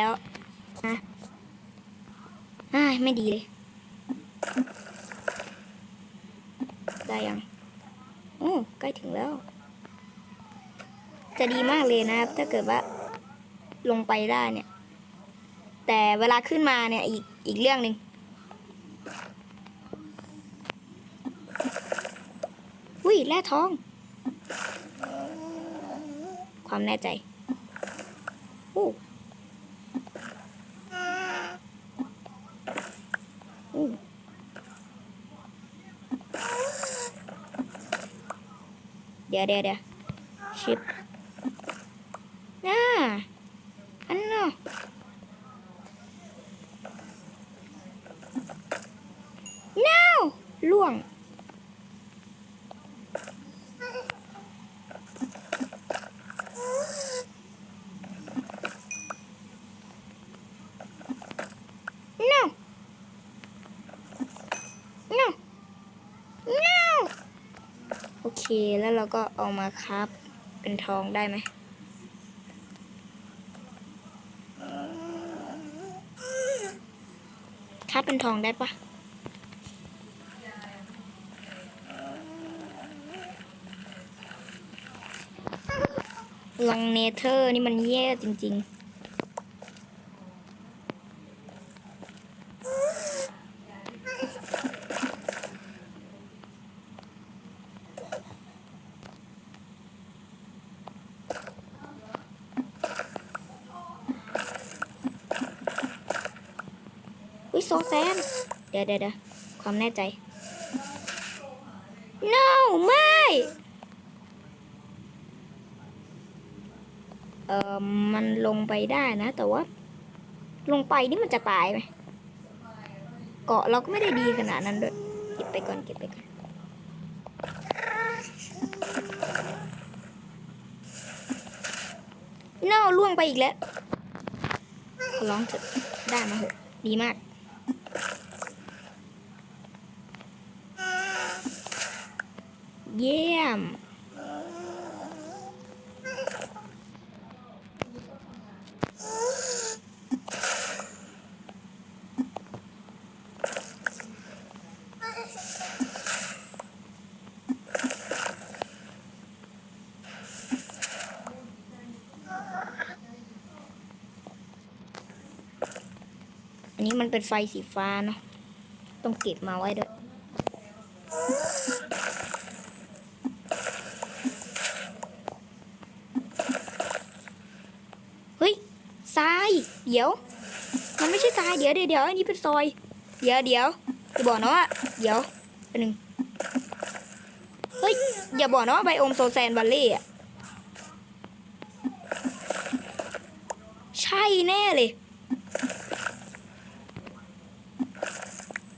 แล้วนะไม่ดีเลย ได้ยังโอ้ใกล้ถึงแล้ว จะดีมากเลยนะครับ ถ้าเกิดว่าลงไปได้เนี่ย แต่เวลาขึ้นมาเนี่ยอีกอีกเรื่องหนึ่งอุ้ยแร่ทอง ความแน่ใจอู้อู้ เดี๋ยวเดี๋ยวเดี๋ยวชิปน่าอันน่ะน้าวล่วง no no no โอเค แล้วเราก็เอามาครับ เป็นทองได้ไหมครับเป็นทองได้ปะลังเนเธอร์นี่มันแย่จริง ๆ อุ้ยโซแซนเดี๋ยวเดี๋ยวเดี๋ยวความแน่ใจ no ไม่เออมันลงไปได้นะ แต่ว่า ลงไปนี่มันจะตายไหมเกาะเราก็ไม่ได้ดีขนาดนั้นด้วยเก็บไปก่อนเก็บไปก่อน no ล่วงไปอีกแล้วขอร้องเถอะได้มาเถอะดีมาก เยี่ยม มันเป็นไฟสีฟ้าเนาะต้องเก็บมาไว้ด้วย เฮ้ยทราย เดี๋ยว มันไม่ใช่ทรายเดี๋ยวเดี๋ยวเดี๋ยวอันนี้เป็นซอย เดี๋ยวเดี๋ยวอย่าบอกนะว่าเดี๋ยวแป๊บนึงเฮ้ย อย่าบอกนะว่าไบโอมโซแซนวัลเล่อะใช่แน่เลย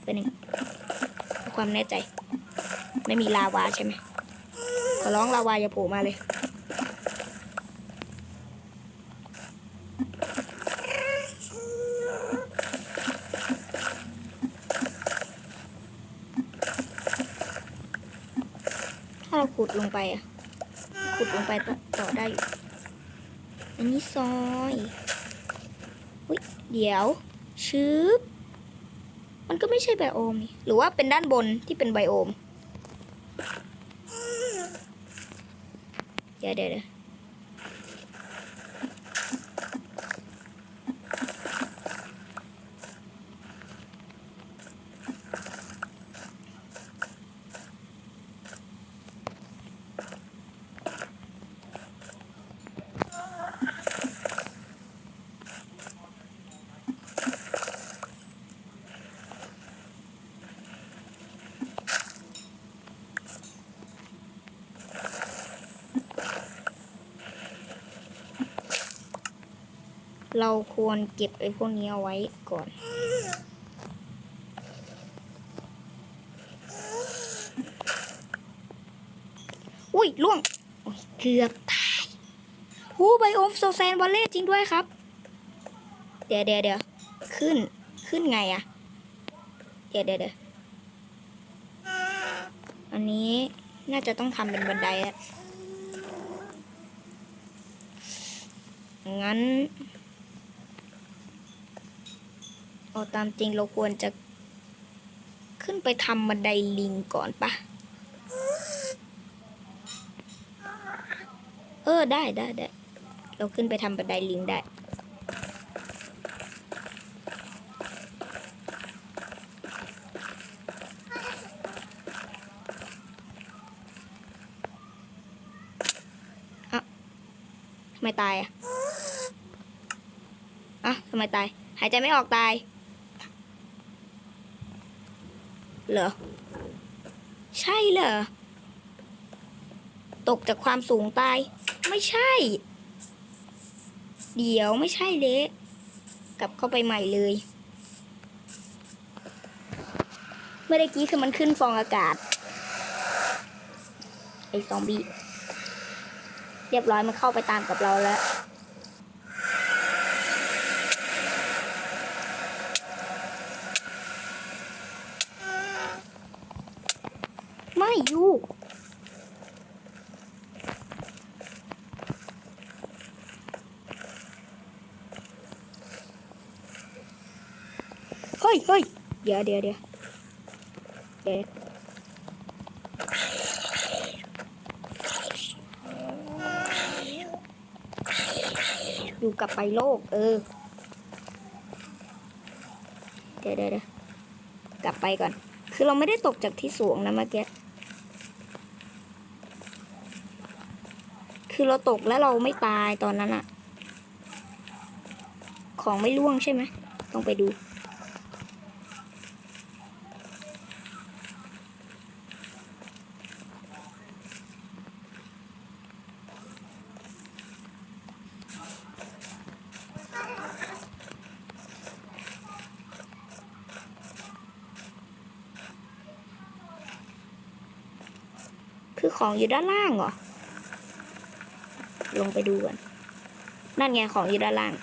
เป็นหนึ่ง ความแน่ใจ ไม่มีลาวาใช่ไหมขอร้องลาวาอย่าโผล่มาเลยถ้าเราขุดลงไปอะขุดลงไปต่อตอได้อยู่อันนี้ซอย อุ้ยเดี๋ยวชืบ มันก็ไม่ใช่ไบโอมนี่หรือว่าเป็นด้านบนที่เป็นไบโอม เดี๋ยวเดี๋ยว เราควรเก็บไอ้พวกนี้เอาไว้ก่อน อุ้ยล่วงเกือบตายหูไบโอมโซแซนวอลเล่จริงด้วยครับ เดี๋ยวเดี๋ยวเดี๋ยวขึ้นขึ้นไงอะเดี๋ยวเดี๋ยวเดี๋ยวอันนี้น่าจะต้องทำเป็นบันไดอะงั้น เอาตามจริงเราควรจะ ขึ้นไปทำบันไดลิงก่อนปะเออได้ได้ได้ เราขึ้นไปทำบันไดลิงได้ อะทำไมตายอะอะทำไมตาย หายใจไม่ออกตาย เหรอ ใช่เหรอ ตกจากความสูงตาย ไม่ใช่ เดี๋ยวไม่ใช่เละกลับเข้าไปใหม่เลย เมื่อกี้คือมันขึ้นฟองอากาศ ไอ้ซอมบี้ เรียบร้อยมันเข้าไปตามกับเราแล้ว ไม่อยู่ เฮ้ยเฮ้ย เดี๋ยวเดี๋ยวเดี๋ยวเดี๋ยวดูกลับไปโลก เออเดี๋ยวเดี๋ยวเดี๋ยวกลับไปก่อน คือเราไม่ได้ตกจากที่สูงนะเมื่อกี้คือเราตกแล้วเราไม่ตายตอนนั้นอะของไม่ล่วงใช่ไหมต้องไปดู ของอยู่ด้านล่างเหรอ ลงไปดูกัน นั่นไงของอยู่ด้านล่าง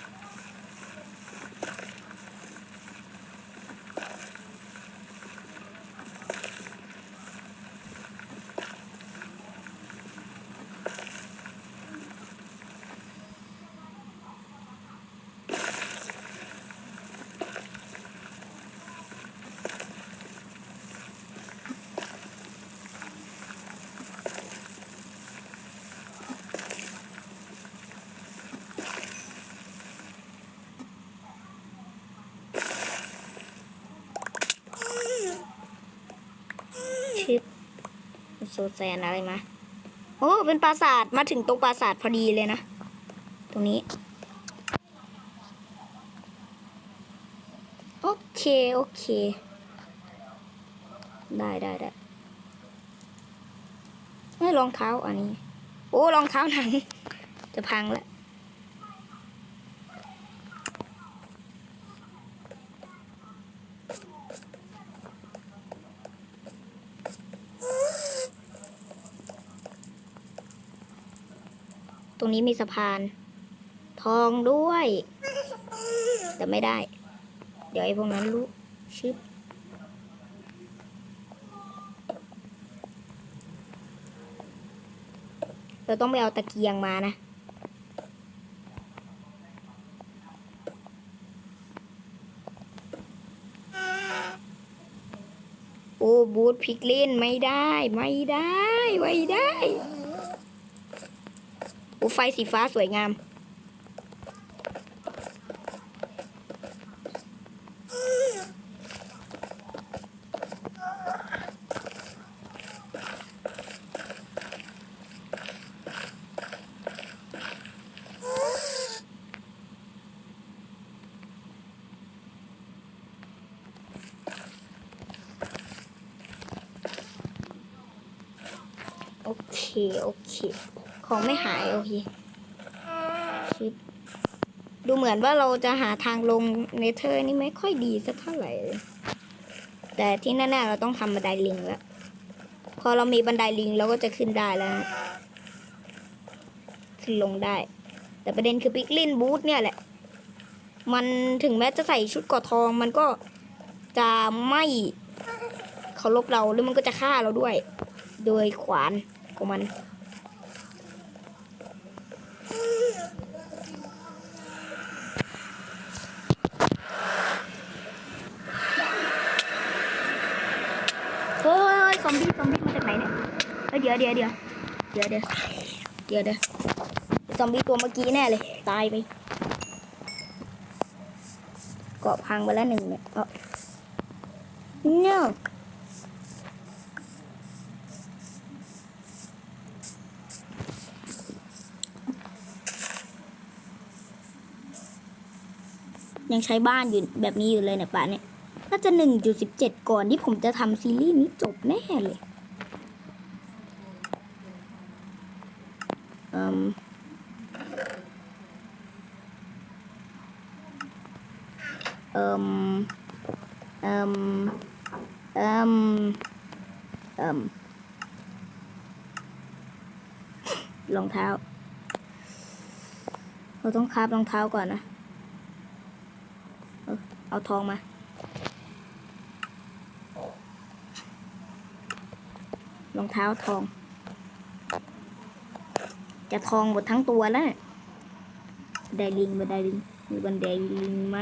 ชิป โซแซนอะไรมาโอ้ เป็นปราสาท มาถึงตรงปราสาทพอดีเลยนะ ตรงนี้ โอเค โอเค ได้ได้ได้ไม่รองเท้าอันนี้ โอ้รองเท้าหนัง จะพังแล้ว ตรงนี้มีสะพาน ทองด้วย แต่ไม่ได้ เดี๋ยวไอ้พวกนั้นรู้ชึบเราต้องไปเอาตะเกียงมานะ โอ้บูทพลิกเล่นไม่ได้ ไม่ได้ ไม่ได้ โอ้ไฟสีฟ้าสวยงาม โอเค โอเค ของไม่หาย โอเคชึบดูเห มือนว่าเราจะหาทางลงเนเธอร์นี่ไม่ค่อยดีสักเท่าไหร่ แต่ที่แน่ๆเราต้องทำบันไดลิงแล้ว พอเรามีบันไดลิงเราก็จะขึ้นได้แล้วขึ้นลงได้ แต่ประเด็นคือปิกลินบูธเนี่ยแหละ มันถึงแม้จะใส่ชุดกอทองมันก็จะไม่เคารพเราหรือมันก็จะฆ่าเราด้วย โดยขวานของมัน โอมบี้ซอมบี้มาจากไหนเนี่ยเอ้ยเดี๋ยวเดี๋ยวเดี๋ยวเดี๋ยวเดี๋ยวเดี๋ยวเดี๋ยวซอมบี้ตัวเมื่อกี้แน่เลย ตายไปเกาะพังไปแล้วหนึ่งเนี่ยเอ้า no ยังใช้บ้านอยู่แบบนี้อยู่เลยเนี่ยป่าเนี่ย น่าจะหนึ่งจุดสิบเจ็ดก่อนที่ผมจะทำซีรีส์นี้จบแน่เลย เอ่มเอ่มเอ่มเอ่มเอ่มรองเท้า เราต้องคาบรองเท้าก่อนนะ เอาทองมารองเท้าทอง จะทองหมดทั้งตัวแล้วไดลิงบันไดลิงมีบันไดลิงไหม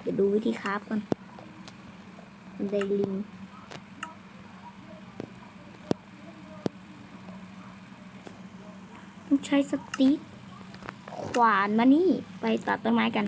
เดี๋ยวดูวิธีคราฟก่อนบันไดลิงต้องใช้สติ๊กขวานมานี่ ไปตัดต้นไม้กัน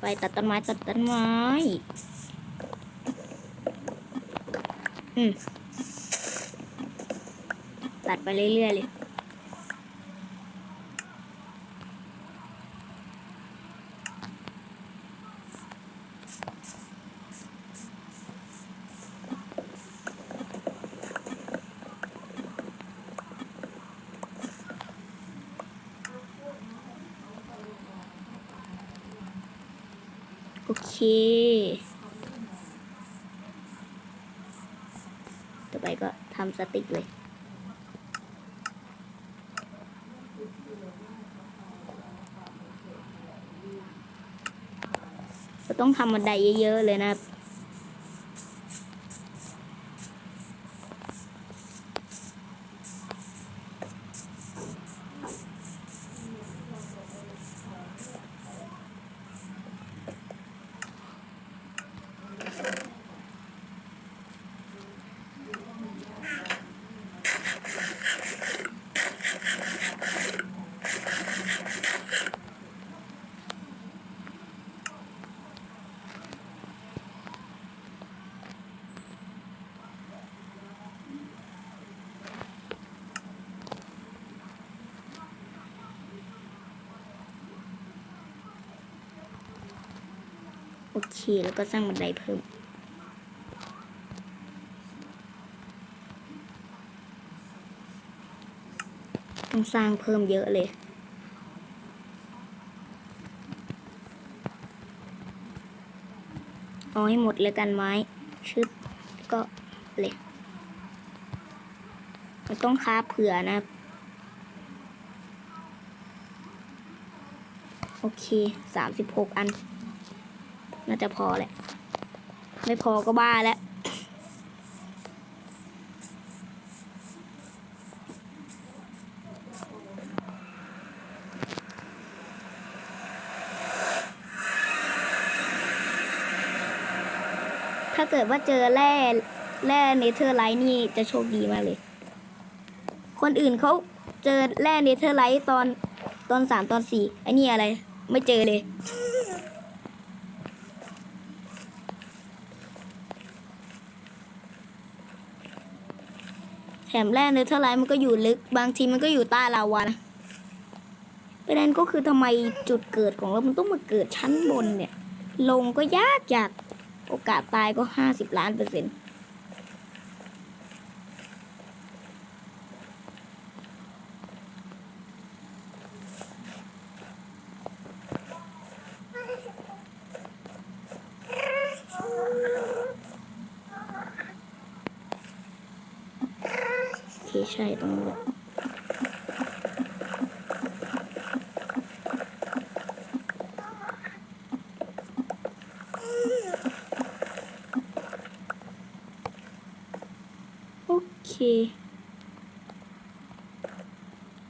ไปตัดต้นไม้ตัดต้นไม้ อืม ตัดไปเรื่อยๆเลย โอเค ต่อไปก็ทำ สติกเลย เราต้องทำบันไดเยอะๆเลยนะครับ โอเคแล้วก็สร้างบันไดเพิ่ม ต้องสร้างเพิ่มเยอะเลยเอาให้หมดเลยกันไม้ชึดก็เลยมันต้องค้าเผื่อนะ โอเคสามสิบหกอัน น่าจะพอแหละ ไม่พอก็บ้าแล้วถ้าเกิดว่าเจอแร่แร่เนเธอร์ไลท์นี่จะโชคดีมากเลย คนอื่นเขาเจอแร่เนเธอร์ไลท์ตอนตอนสามตอนสี่ไอ้นี่อะไร ไม่เจอเลย แถมแร่เนเธอร์ไลท์มันก็อยู่ลึก บางทีมันก็อยู่ใต้ลาวานะประเด็นก็คือทำไมจุดเกิดของเรา มันต้องมาเกิดชั้นบนเนี่ย ลงก็ยากยากโอกาสตายก็ห้าสิบล้านเปอร์เซ็นต์โอเคใช่ตรงนี้แหละ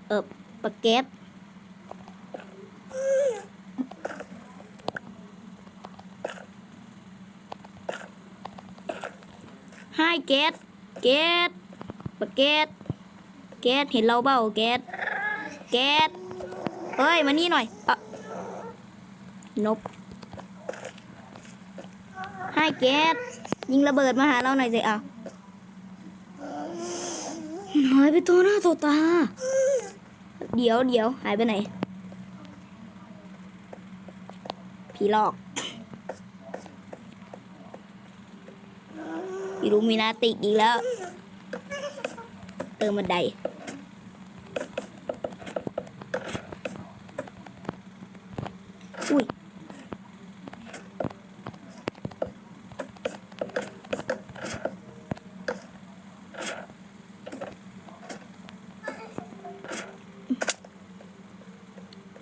เออปาก เก็ตให้เกตเกตปากเก็ตเกตเห็นเราเปล่าเกตเกตเฮ้ย มานี่หน่อยอะนบให้เกตยิงระเบิดมาหาเราหน่อยสิอะหายไปตัวหน้าตัวตา เดี๋ยวเดี๋ยวหายไปไหน ผีหลอกอิลูมินาติกอีกแล้ว เติมบันได อุ้ย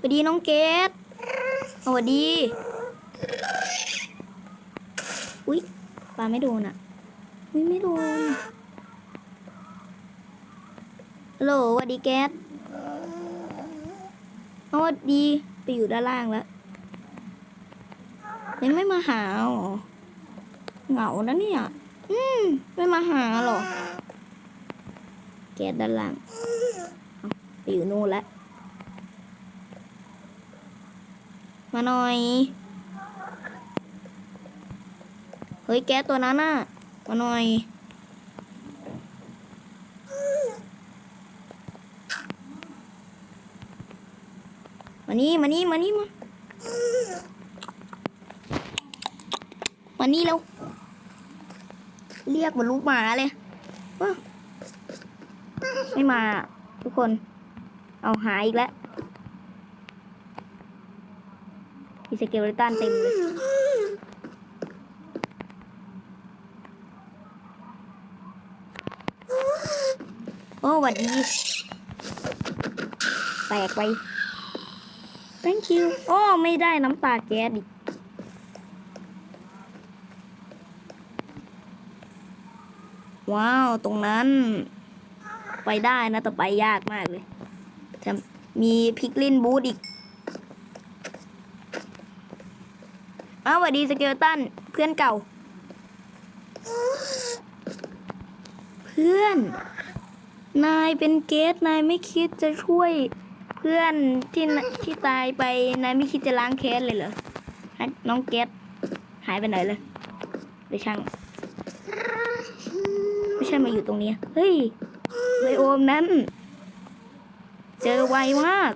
สวัสดีน้องเกดสวัสดี อุ๊ยปลาไม่โดนอะอุ๊ยไม่โดนฮัลโหลสวัสดีแกดสวัสดีไปอยู่ด้านล่างแล้วยังไม่มาหาหรอ เหงานะเนี่ย อืม ไม่มาหาหรอ แกดด้านล่าง ไปอยู่นู่นแล้ว มาหน่อย เฮ้ยแกตัวนั้นน่ะ มาหน่อยมานี่มานี่มานี่มา มานี่เร็วเรียกเหมือนลูกหมาเลยไม่มาทุกคน เอาหายอีกแล้ว มีสเกลเลตันเต็มเลยโอ้หวัดดีแตกไป thank you โอ้ไม่ได้น้ำตาแก๊สอีกว้าว ตรงนั้น ไปได้นะ แต่ไปยากมากเลยแถมมีพิกลินบูธอีก อ้าวสวัสดีสเกลตันเพื่อนเก่า เพื่อน นายเป็นเกสนายไม่คิดจะช่วย เพื่อนที่ที่ตายไปนายไม่คิดจะล้างแค้นเลยเหรอฮะน้องเกสหายไปไหนเลยไปช่างไม่ใช่มาอยู่ตรงนี้ เฮ้ยไบโอมนั้น เจอไวมาก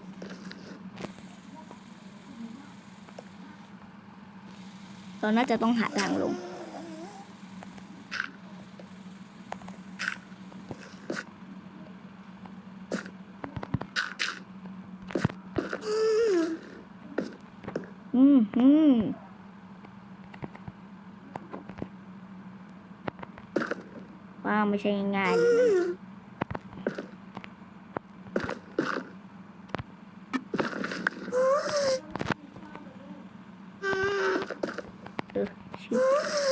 เราน่าจะต้องหาทางลง อืมอืมว้าวไม่ใช่ง่ายๆเลยนะเออชื่อ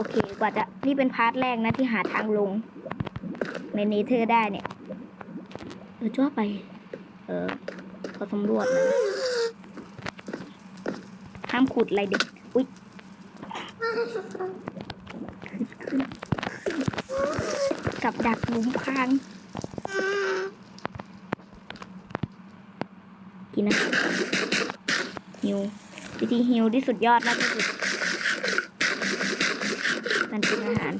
โอเค กว่าจะนี่เป็นพาร์ทแรกนะที่หาทางลง ในเนเธอร์ได้เนี่ยเออจ้าไป เออขอสำรวจนะห้ามขุดอะไรเด็ก อุ๊ยกับดักหลุมพราง กินนะฮิว วิธีฮิวที่สุดยอดมากที่สุดการกินอาหาร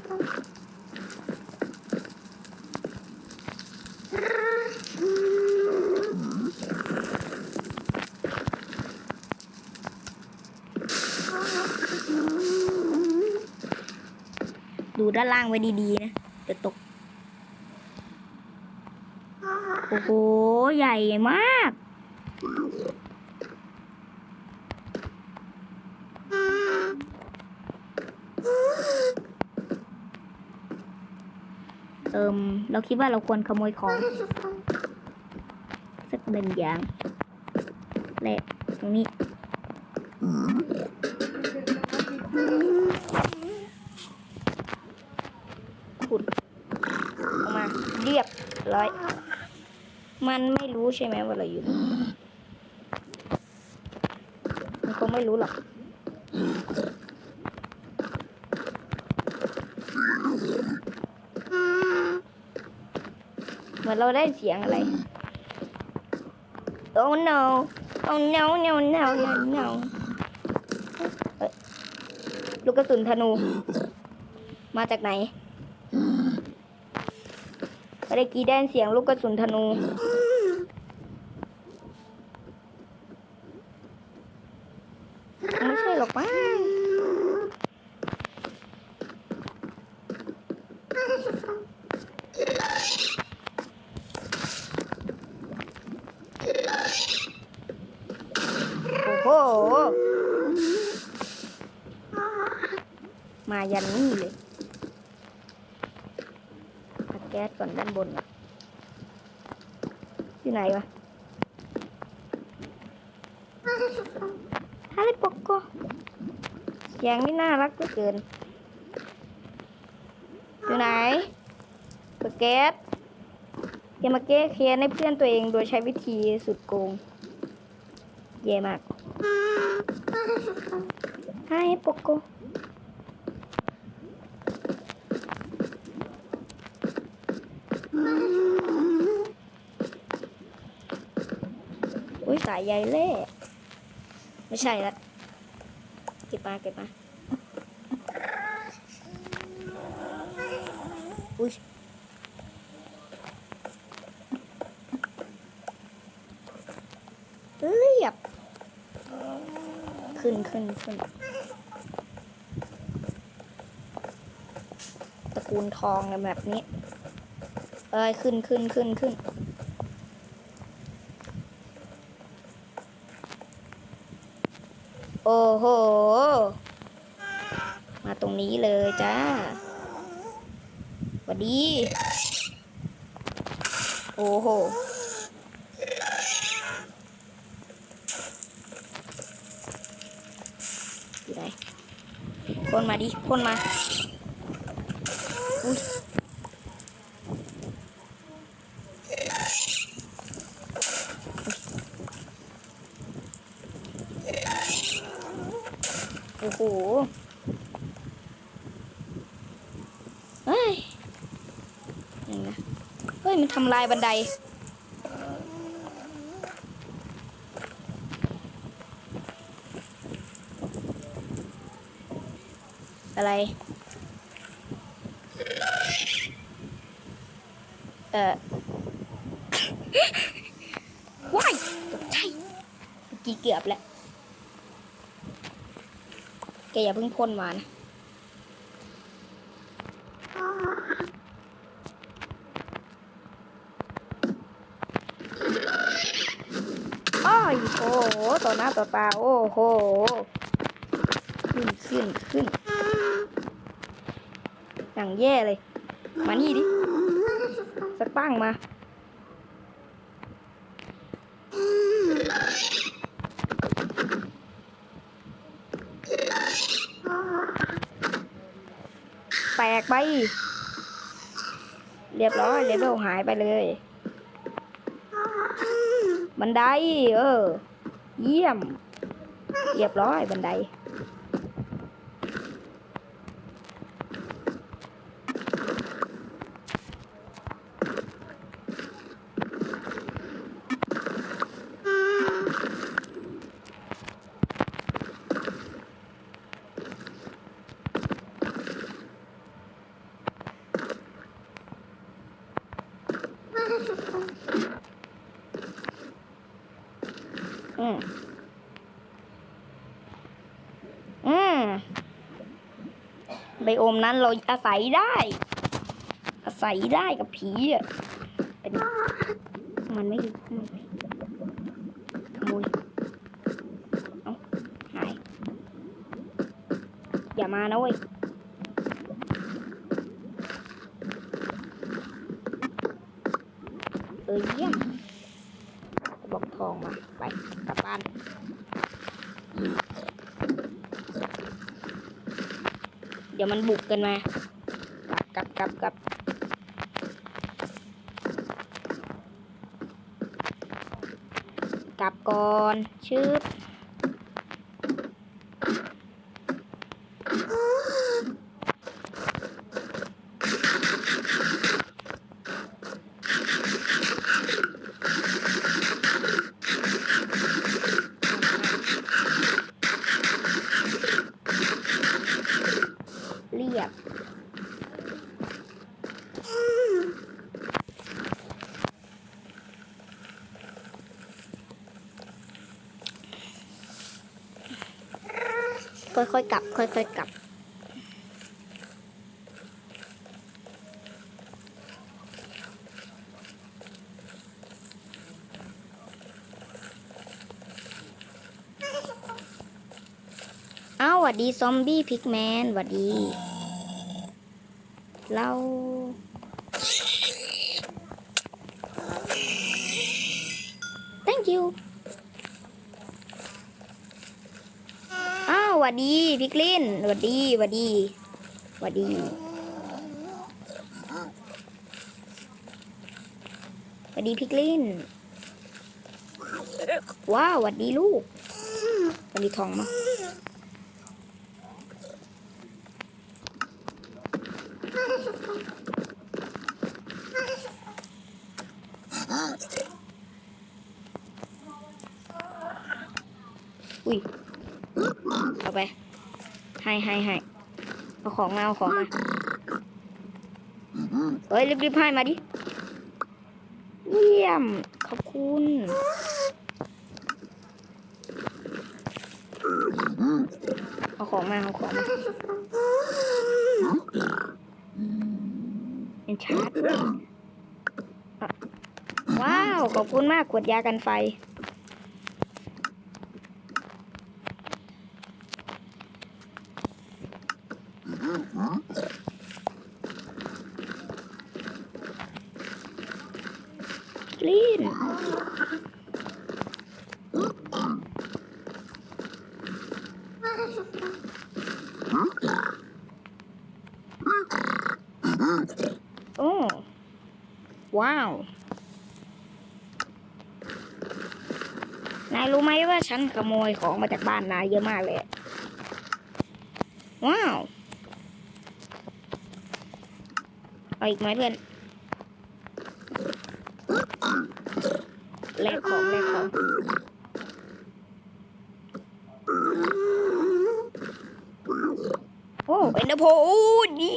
ด้านล่างไว้ดีๆนะเดี๋ยวตก โอ้โห ใหญ่มาก เอิมเราคิดว่าเราควรขโมยของ สักหนึ่งอย่างและตรงนี้ ขุดออกมาเร้อย มันไม่รู้ใช่ไหมว่าเราอยู่ มันคงไม่รู้หรอกเหมือนเราได้เสียงอะไร Oh no Oh no no no no no ลูกกระสุนธนู มาจากไหน ก็ได้กี้ได้ยินเสียงลูกกระสุนธนู ไม่ใช่หรอกมั้งโอ้โห มายันนี่เลยตัดแก๊สก่อนด้านบนอะอยู่ไหนวะฮาริปกโกเสีย งนี่น่ารักเหลือเกิน อยู่ไหนเปิดแก๊สอย่ามาแก้แค้นให้เพื่อนตัวเองโดยใช้วิธีสุดโกง เย่มากฮาริปกโกอุ้ยสายใยเล่ ไม่ใช่ละ เก็บมา เก็บมา อุ้ยเรียบ ขึ้นขึ้นขึ้นตระกูลทองแบบนี้ เอ้ย ขึ้นขึ้นขึ้นขึ้นโอ้โห มาตรงนี้เลยจ้า วัสดี โอ้โหอยู่ไหนพ่นมาดิพ่นมา อุ้ยโอ้โห เฮ้ยยังนะเฮ้ย มันทำลายบันได อะไร เออว้ายตกใจเมื่อกี้เกือบแล้วแกอย่าเพิ่งพ่นมานะ อ้อยโอ้โหต่อหน้าต่อตาโอ้โห ขึ้นขึ้นขึ้นอย่างแย่เลย มานี่ดิ สักตั้งมาแตกไป เรียบร้อยเลเวลหายไปเลย บันได เออ เยี่ยม เรียบร้อยบันได อืมไบโอมนั้นเราอาศัยได้ อาศัยได้กับผีอะเป็นมันไม่อยู่ข้างในขโมยเอาหายอย่ามานะเว้ย เออเยี่ยม ดี๋ยว มันบุกกันมา กลับกลับกลับกลับก่อนชืบเรียบ ค่อยๆกลับ ค่อยๆกลับ เอ้าหวัดดีซอมบี้พิกแมนหวัดดี เรา thank you อ้า วหวัสดีพิกลินสวัสดีสวัสดีสวัสดีสวัสดีพิกลินว้าวสวัสดีลูกสวัสดีทองมา อุ้ย เอาไป ให้ให้ให้เอาของมาเอาของมาเฮ้ยรีบๆให้มาดิ เยี่ยม ขอบคุณเอาของมาเอาของมาเป็นชาร์จว้าว ขอบคุณมากขวดยากันไฟ กลีนโอ้ ว้าว นายรู้ไหมว่า ฉันขโมยของมาจากบ้านนายเยอะมากเลย ว้าว เอาอีกไหมเพื่อนแลกของแลกของโอ้เอ็นเดอร์โพอูดดี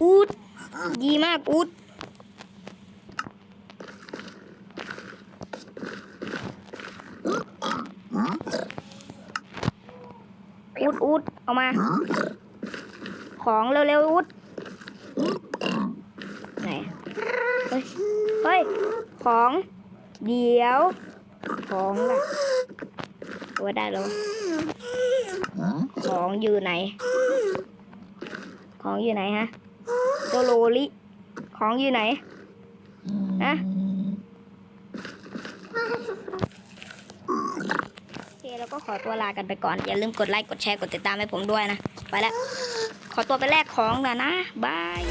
อูดดีมากอูด อูดอูดเอามา ของเร็วๆอูดไหนเฮ้ยเฮ้ย ของ เดี๋ยว ของล่ะว่าได้แล้ว ของอยู่ไหน ของอยู่ไหนฮะโจโลลิ ของอยู่ไหน นะโอเคแล้ว ก็ขอตัวลากันไปก่อน อย่าลืมกดไลค์ กดแชร์ กดติดตามให้ผมด้วยนะ ไปแล้ว ขอตัวไปแลกของแล้วนะ บาย